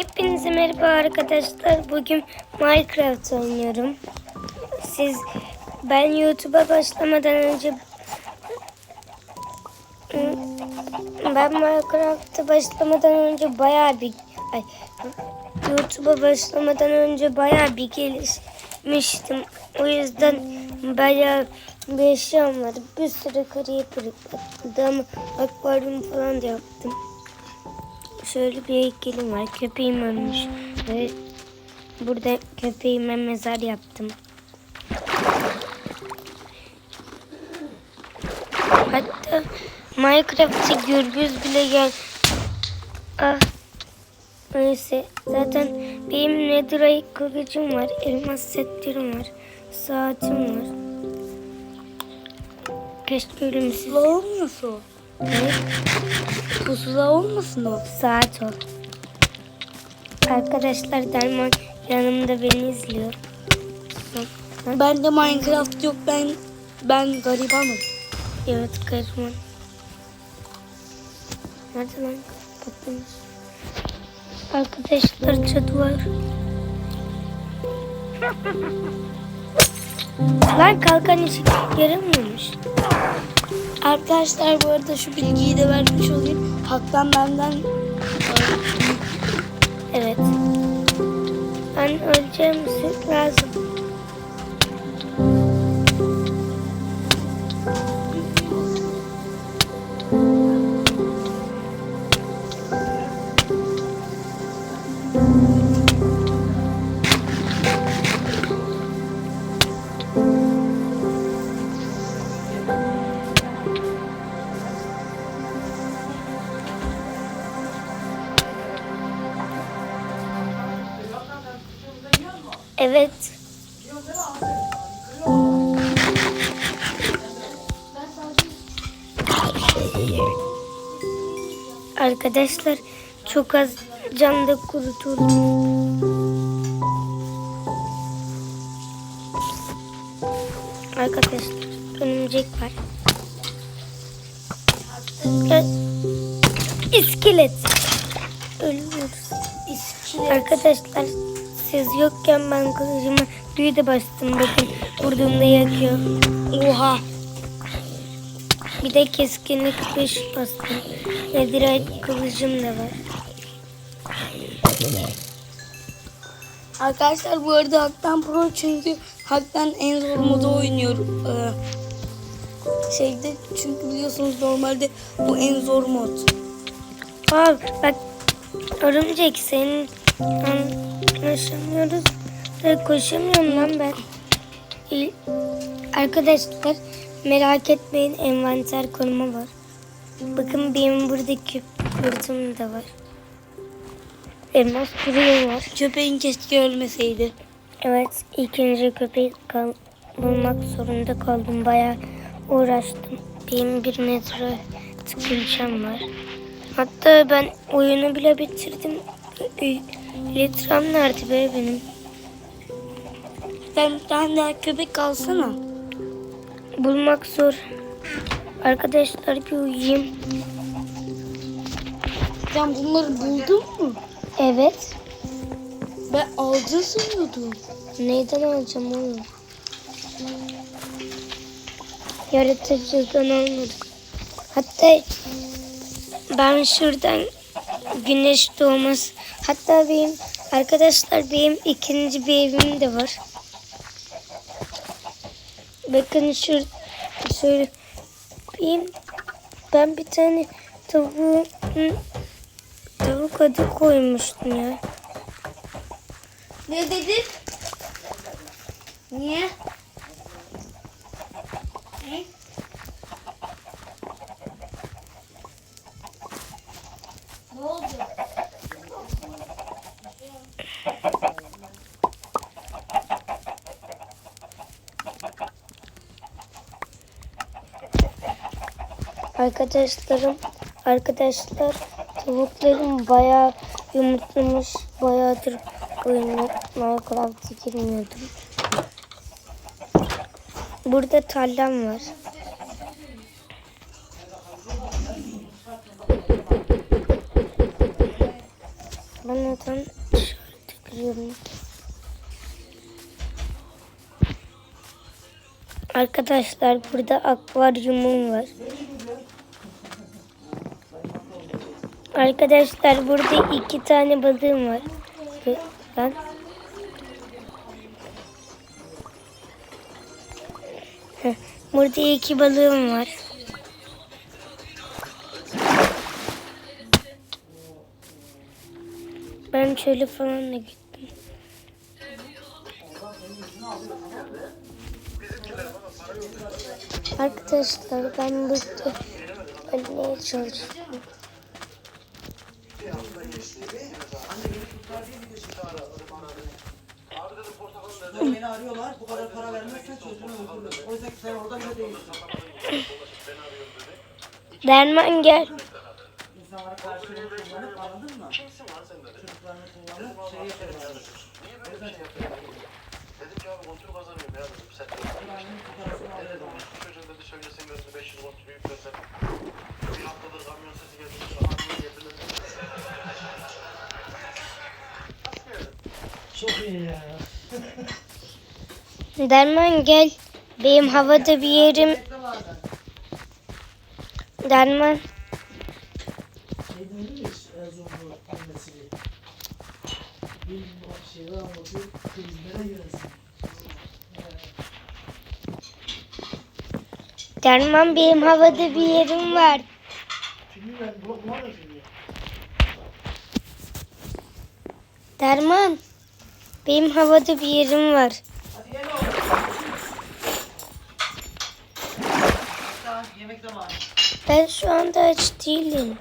Hepinize merhaba arkadaşlar. Bugün Minecraft oynuyorum. Siz ben YouTube'a başlamadan önce ben Minecraft'a başlamadan önce bayağı bir ay, YouTube'a başlamadan önce bayağı bir gelişmiştim. O yüzden bayağı bir eşyam vardı. Bir sürü kariyer yaptım. Akvaryum falan da yaptım. Şöyle bir heykelim var. Köpeğim ölmüş. Ve burada köpeğime mezar yaptım. Hatta Minecraft'ta gürbüz bile gel. Ah. Neyse. Zaten benim netherite kılıcım var. Elmas setlerim var. Saatim var. Keşke ölümsüz. Olmuyorsa o. Ne? Pusula olmasın o. Saat o. Arkadaşlar Derman yanımda beni izliyor. Ben de Minecraft yok ben ben garibanım. Evet Derman. Nerede lan? Patlamış. Arkadaşlar çadı var. lan kalkan işi yaramıyormuş. Arkadaşlar bu arada şu bilgiyi de vermiş olayım. Haktan benden Evet. Ben öleceğim süt lazım. Evet. Arkadaşlar çok az camda kurutuldum. Arkadaşlar örümcek var. İskelet. Ölüyoruz. iskelet. Arkadaşlar siz yokken ben kılıcıma büyü de bastım bakın vurduğumda yakıyor. Oha. Bir de keskinlik 5 bastım. Netherite kılıcım da var. Arkadaşlar bu arada Haktan Pro çünkü Haktan en zor modu oynuyor. Ee, şeyde çünkü biliyorsunuz normalde bu en zor mod. Aa, bak örümcek senin anlaşamıyoruz. Ve koşamıyorum lan ben. İyi. Arkadaşlar merak etmeyin envanter koruma var. Bakın benim burada küp kurtum da var. Elmas kuruyor var. Köpeğin keşke ölmeseydi. Evet ikinci köpeği kal bulmak zorunda kaldım. Bayağı uğraştım. Benim bir metre tıkınçam var. Hatta ben oyunu bile bitirdim. Litrem nerede be benim? Sen bir tane daha köpek alsana. Bulmak zor. Arkadaşlar bir uyuyayım. Sen bunları buldun mu? Evet. Ben alacağım sanıyordum. Neyden alacağım oğlum? Yaratıcıdan almadım. Hatta ben şuradan güneş doğması. Hatta benim arkadaşlar benim ikinci bir evim de var. Bakın şu şöyle benim ben bir tane tavuğun tavuk adı koymuştum ya. Ne dedin? Niye? Arkadaşlarım, arkadaşlar tavuklarım bayağı yumurtlamış. Bayağıdır oyuna Minecraft'a girmiyordum. Burada tarlam var. Bana Neden işareti kırıyorum? Arkadaşlar burada akvaryumum var. Arkadaşlar burada iki tane balığım var. Ben Burada iki balığım var. Ben şöyle falan da gittim. Arkadaşlar ben burada ölmeye çalışıyorum. Beni arıyorlar. Bu kadar para vermezsen çocuğunu öldürürüm. O yüzden sen orada bile değilsin. Derman gel. İnsanlara karşı kullanıp anladın mı? Çocuklarını kullanıp şey yapıyorlar. O yüzden yapıyorlar. Dedim ki abi kontrol kazanıyorum ya dedim. Sen parasını alıyorlar. şu çocuğun dedi söylesen gözünü 500 kontrol yüklesen. Çok iyi ya. Derman gel. Benim havada bir yerim. Derman. Şey. Derman benim havada bir yerim var. Derman. Benim havada bir yerim var. Hadi gel oğlum. Tamam yemek zamanı. Ben şu anda aç değilim.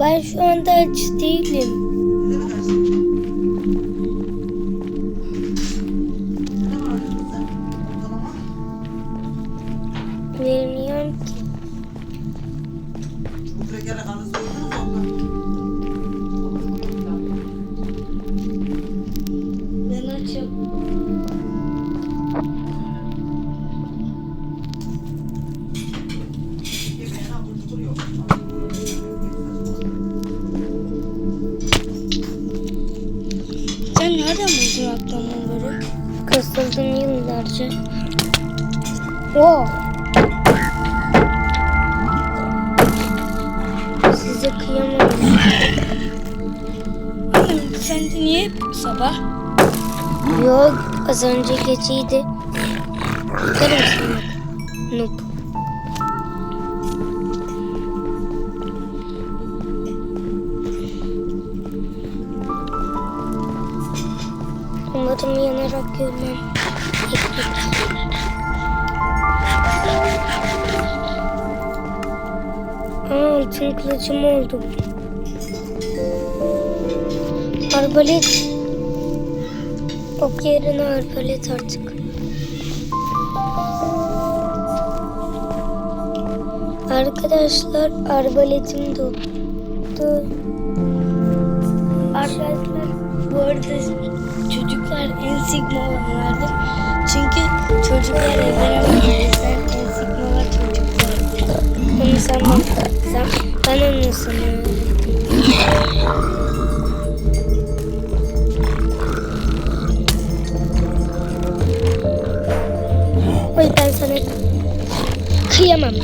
Ben şu anda aç değilim. Yıllarca. Oo. Size kıyamam. Anne sen de niye hep sabah? Yok az önce geceydi. Bakarım sana. Noob. Umarım yanarak görmem. Altın kılıcım oldu. Arbalet Ok yerine arbalet artık. Arkadaşlar arbaletim doldu. Arkadaşlar bu arada çocuklar en sigma olanlardır. Çünkü çocuklar yüzden en sigmalar çocuklar. Onu sen bak. Ben onu öğrettim. Oy ben sana kıyamam.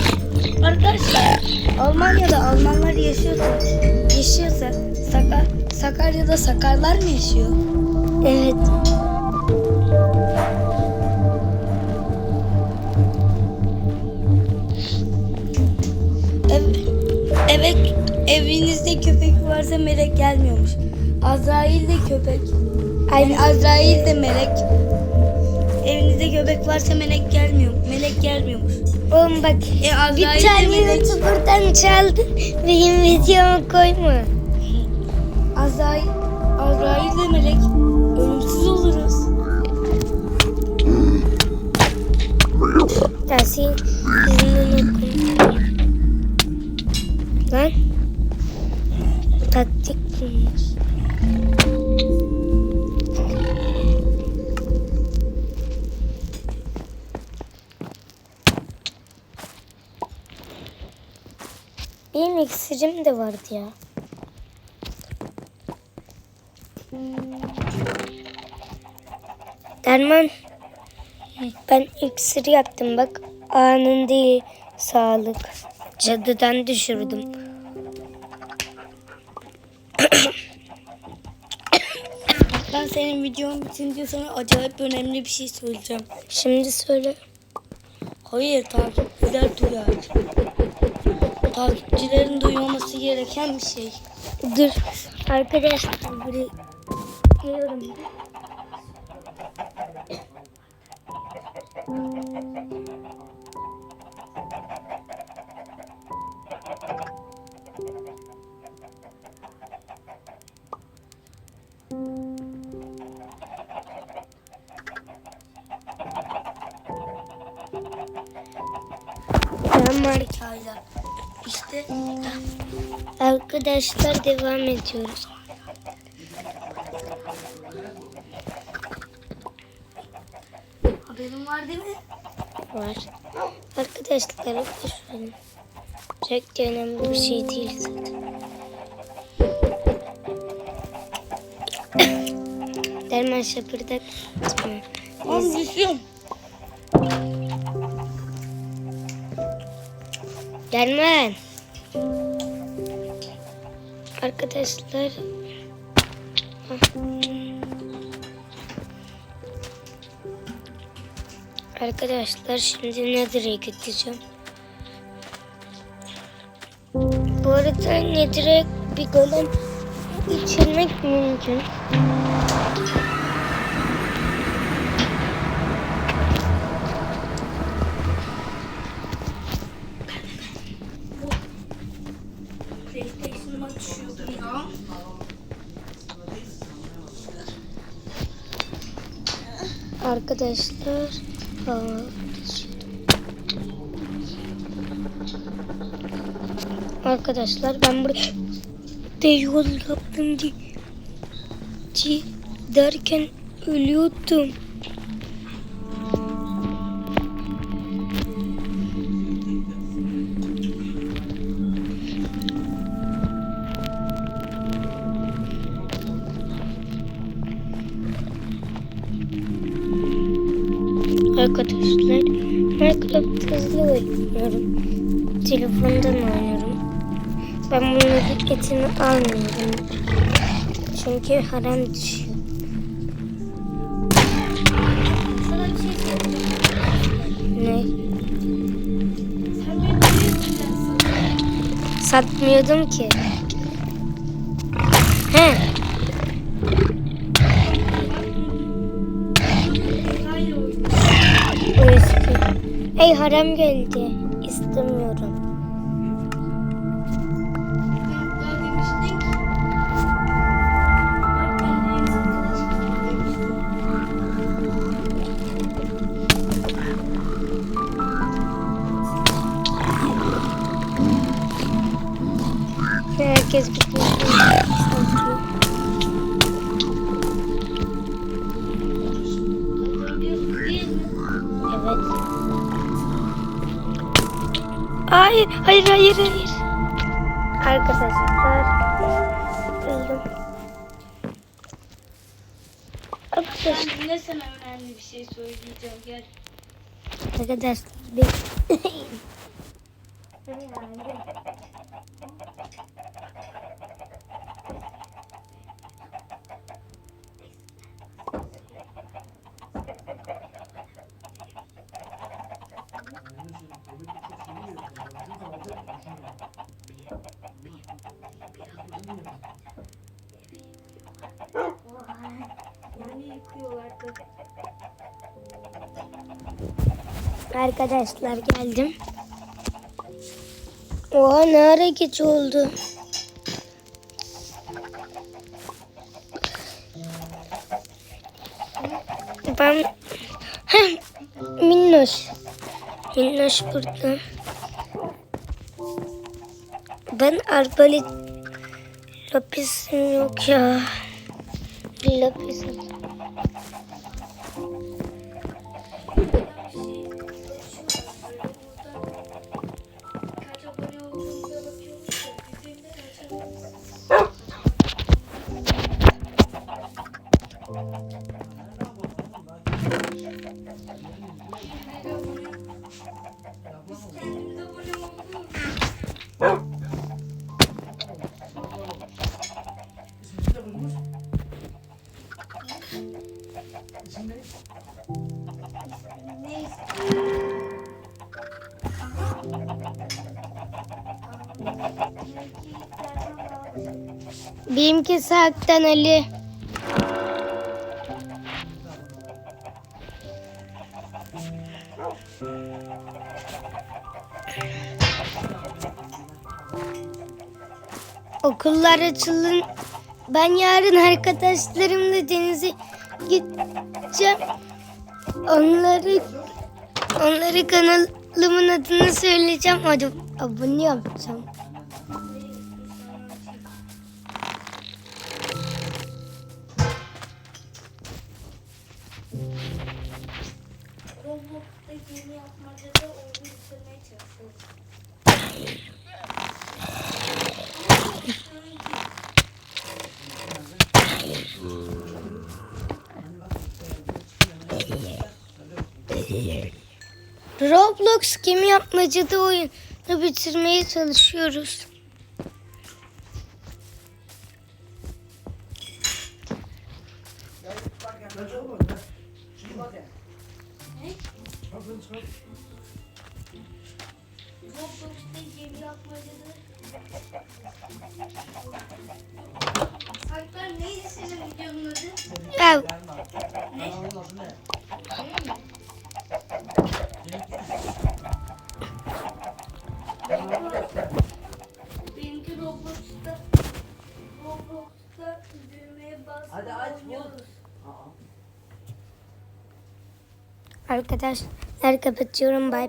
Arkadaşlar Almanya'da Almanlar yaşıyorsa, yaşıyorsa Sakar, Sakarya'da Sakarlar mı yaşıyor? Evet. Evinizde köpek varsa melek gelmiyormuş. Azrail de köpek. Yani Azrail de melek. Evinizde köpek varsa melek gelmiyor. Melek gelmiyormuş. Oğlum bak E Azrail bir tane melek. YouTuber'dan çaldın. Benim videomu koyma. Azrail, Azrail de melek. Ölümsüz oluruz. Dersin. Lan. Taktik bulmuş. Benim iksirim de vardı ya. Derman. Ben iksir yaptım bak. Anın değil sağlık. Cadıdan düşürdüm. Senin videon bitince sana acayip önemli bir şey söyleyeceğim. Şimdi söyle. Hayır takipçiler duyar. Takipçilerin duymaması gereken bir şey. Dur. Arkadaşlar buraya geliyorum. Tamam Çaylar. İşte arkadaşlar devam ediyoruz. haberin var değil mi? Var. Arkadaşlar düşünün. Çok da önemli bir şey değil zaten. Derman şapırdak. Tamam düşüyorum. Derman. Arkadaşlar. Arkadaşlar şimdi Nether'e gideceğim. Bu arada Nether'e bir golem geçirmek mümkün. Arkadaşlar. Arkadaşlar ben buraya de yol yaptım diye derken ölüyordum. Oynuyorum. Telefondan oynuyorum. Ben bunların etini almıyorum. Çünkü haram düşüyor. Ne? Satmıyordum ki. He. Hey haram geldi. Herkes mi? Evet. Hayır, hayır, hayır, hayır. Arkadaşlar. Öldüm. Arkadaşlar. Ben yine sana önemli bir şey söyleyeceğim. Gel. Arkadaşlar Arkadaşlar geldim. Oha ne ara oldu. Ben Heh, Minnoş. Minnoş burada. Ben arbalet lapisim yok ya. Lapisim. Benimki Sak'tan Ali. Okullar açılın. Ben yarın arkadaşlarımla denize gideceğim. Onları onları kanalımın adını söyleyeceğim. Hadi abone yapacağım. Roblox'ta yeni yapmacada oyunu bitirmeye çalışıyoruz. Roblox gemi yapmacada oyunu bitirmeye çalışıyoruz. Ben çok mu? Şimdi bak ya. Ne? Ben çok. Roblox'ta yeni yapmacada Alper neydi senin videonun adı? Ya, Kanalın adı ne? Benimki Roblox'ta Roblox'ta düğmeye bas. Hadi aç bu. oynuyoruz. Arkadaşlar kapatıyorum bay bay.